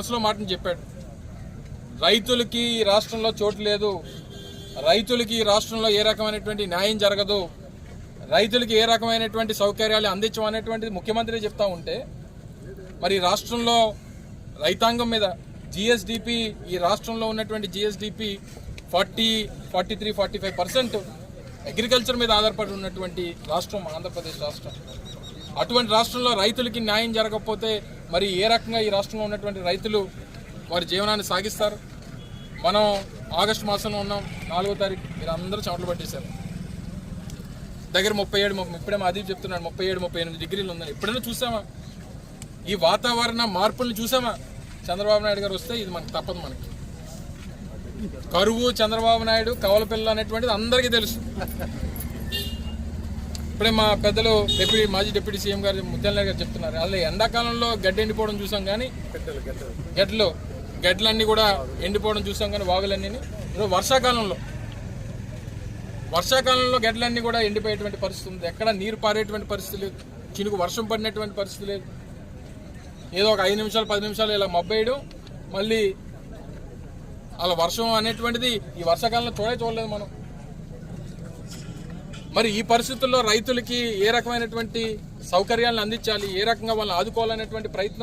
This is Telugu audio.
మనసులో మాటను చెప్పాడు. రైతులకి ఈ రాష్ట్రంలో చోటు లేదు. రైతులకి ఈ రాష్ట్రంలో ఏ రకమైనటువంటి న్యాయం జరగదు. రైతులకి ఏ రకమైనటువంటి సౌకర్యాలు అందించమనేటువంటిది ముఖ్యమంత్రి చెప్తా ఉంటే మరి రాష్ట్రంలో రైతాంగం మీద జిఎస్డిపి ఈ రాష్ట్రంలో ఉన్నటువంటి GSDP forty forty three forty five percent agriculture మీద ఆధారపడి ఉన్నటువంటి రాష్ట్రం ఆంధ్రప్రదేశ్ రాష్ట్రం. అటువంటి రాష్ట్రంలో రైతులకి న్యాయం జరగకపోతే మరి ఏ రకంగా ఈ రాష్ట్రంలో ఉన్నటువంటి రైతులు వారి జీవనాన్ని సాగిస్తారు? మనం ఆగస్టు మాసంలో ఉన్నాం. నాలుగో తారీఖు. మీరు అందరూ చెమటలు పట్టేశారు. దగ్గర ముప్పై ఏడు ఇప్పుడే మా అదీప్ చెప్తున్నాడు ముప్పై ఏడు ముప్పై ఎనిమిది డిగ్రీలు ఉందని. ఎప్పుడైనా చూసామా? ఈ వాతావరణ మార్పులను చూసామా? చంద్రబాబు నాయుడు గారు వస్తే ఇది మనకు తప్పదు మనకి. కరువు చంద్రబాబు నాయుడు కవల పిల్ల అనేటువంటిది అందరికీ తెలుసు. ఇప్పుడే మా పెద్దలు డిప్యూటీ మాజీ డిప్యూటీ సీఎం గారు ముత్యాల గారు చెప్తున్నారు. అలా ఎండాకాలంలో గడ్డి ఎండిపోవడం చూసాం కానీ గడ్డలు గడ్డలన్నీ కూడా ఎండిపోవడం చూసాం కానీ వాగులన్నీ వర్షాకాలంలో వర్షాకాలంలో గడ్డలన్నీ కూడా ఎండిపోయేటువంటి పరిస్థితి ఉంది. ఎక్కడ నీరు పారేటువంటి పరిస్థితి లేదు. చినుకు వర్షం పడినటువంటి పరిస్థితి లేదు. ఏదో ఒక ఐదు నిమిషాలు పది నిమిషాలు ఇలా మబ్బేయడం మళ్ళీ అలా వర్షం అనేటువంటిది ఈ వర్షాకాలంలో చూడే చూడలేదు మనం. మరి ఈ పరిస్థితుల్లో రైతులకి ఏ రకమైనటువంటి సౌకర్యాలను అందించాలి? ఏ రకంగా వాళ్ళని ఆదుకోవాలనేటువంటి ప్రయత్నం